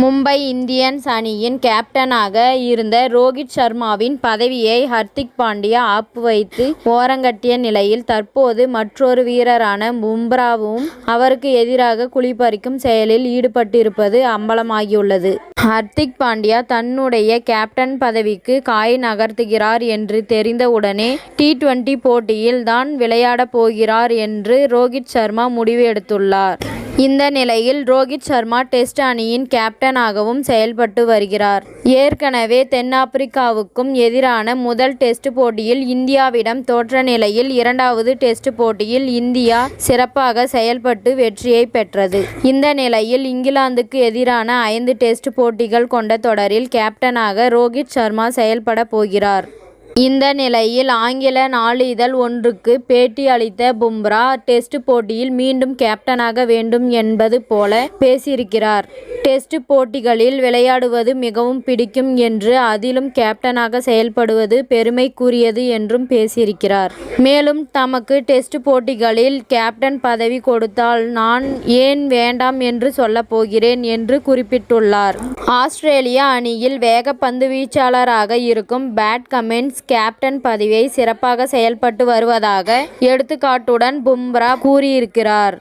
Mumbai Indians அணியின் கேப்டனாக இருந்த ரோஹித் சர்மாவின் பதவியை ஹர்திக் பாண்டியா ஆப்பு வைத்து ஓரங்கட்டிய நிலையில் தற்போது மற்றொரு வீரரான பும்ராவும் அவருக்கு எதிராக குழிபறிக்கும் செயலில் ஈடுபட்டிருப்பது அம்பலமாகியுள்ளது. ஹர்திக் பாண்டியா தன்னுடைய கேப்டன் பதவிக்கு காய் நகர்த்துகிறார் என்று தெரிந்தவுடனே டி டுவெண்டி போட்டியில் தான் விளையாடப் போகிறார் என்று ரோகித் சர்மா முடிவு எடுத்துள்ளார். இந்த நிலையில் ரோஹித் சர்மா டெஸ்ட் அணியின் கேப்டனாகவும் செயல்பட்டு வருகிறார். ஏற்கனவே தென்னாப்பிரிக்காவுக்கும் எதிரான முதல் டெஸ்ட் போட்டியில் இந்தியாவிடம் தோற்ற நிலையில் இரண்டாவது டெஸ்ட் போட்டியில் இந்தியா சிறப்பாக செயல்பட்டு வெற்றியை பெற்றது. இந்த நிலையில் இங்கிலாந்துக்கு எதிரான ஐந்து டெஸ்ட் போட்டிகள் கொண்ட தொடரில் கேப்டனாக ரோகித் சர்மா செயல்படப் போகிறார். இந்த நிலையில் ஆங்கில நாளிதழ் ஒன்றுக்கு பேட்டி அளித்த பும்ரா டெஸ்ட் போட்டியில் மீண்டும் கேப்டனாக வேண்டும் என்பது போல பேசியிருக்கிறார். டெஸ்ட் போட்டிகளில் விளையாடுவது மிகவும் பிடிக்கும் என்று அதிலும் கேப்டனாக செயல்படுவது பெருமைக்குரியது என்றும் பேசியிருக்கிறார். மேலும் தமக்கு டெஸ்ட் போட்டிகளில் கேப்டன் பதவி கொடுத்தால் நான் ஏன் வேண்டாம் என்று சொல்லப் போகிறேன் என்று குறிப்பிட்டுள்ளார். ஆஸ்திரேலிய அணியில் வேக பந்துவீச்சாளராக இருக்கும் பேட் கமெண்ட்ஸ் கேப்டன் பதவியை சிறப்பாக செயல்பட்டு வருவதாக எடுத்துக்காட்டுடன் பும்ரா கூறியிருக்கிறார்.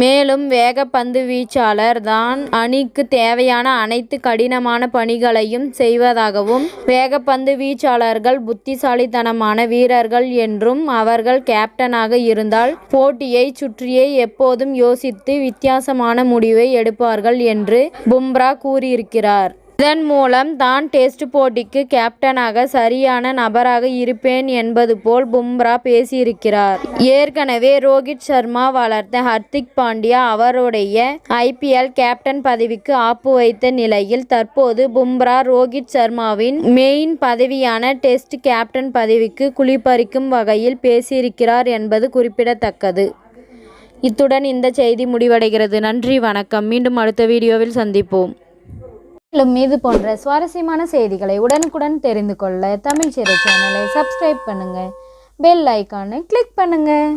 மேலும் வேகப்பந்து வீச்சாளர் தான் அணிக்கு தேவையான அனைத்து கடினமான பணிகளையும் செய்வதாகவும் வேகப்பந்து வீச்சாளர்கள் புத்திசாலித்தனமான வீரர்கள் என்றும் அவர்கள் கேப்டனாக இருந்தால் போட்டியை சுற்றியே எப்போதும் யோசித்து வித்தியாசமான முடிவை எடுப்பார்கள் என்று பும்ரா கூறியிருக்கிறார். இதன் மூலம் தான் டெஸ்ட் போட்டிக்கு கேப்டனாக சரியான நபராக இருப்பேன் என்பது போல் பும்ரா பேசியிருக்கிறார். ஏற்கனவே ரோஹித் சர்மா வளர்த்த ஹர்திக் பாண்டியா அவருடைய ஐபிஎல் கேப்டன் பதவிக்கு ஆப்பு வைத்த நிலையில் தற்போது பும்ரா ரோகித் சர்மாவின் மெயின் பதவியான டெஸ்ட் கேப்டன் பதவிக்கு குழிபறிக்கும் வகையில் பேசியிருக்கிறார் என்பது குறிப்பிடத்தக்கது. இத்துடன் இந்த செய்தி முடிவடைகிறது. நன்றி வணக்கம். மீண்டும் அடுத்த வீடியோவில் சந்திப்போம். மேலும் இது போன்ற சுவாரஸ்யமான செய்திகளை உடனுக்குடன் தெரிந்து கொள்ள தமிழ் சிறை சேனலை சப்ஸ்கிரைப் பண்ணுங்க. பெல் ஐக்கானை கிளிக் பண்ணுங்கள்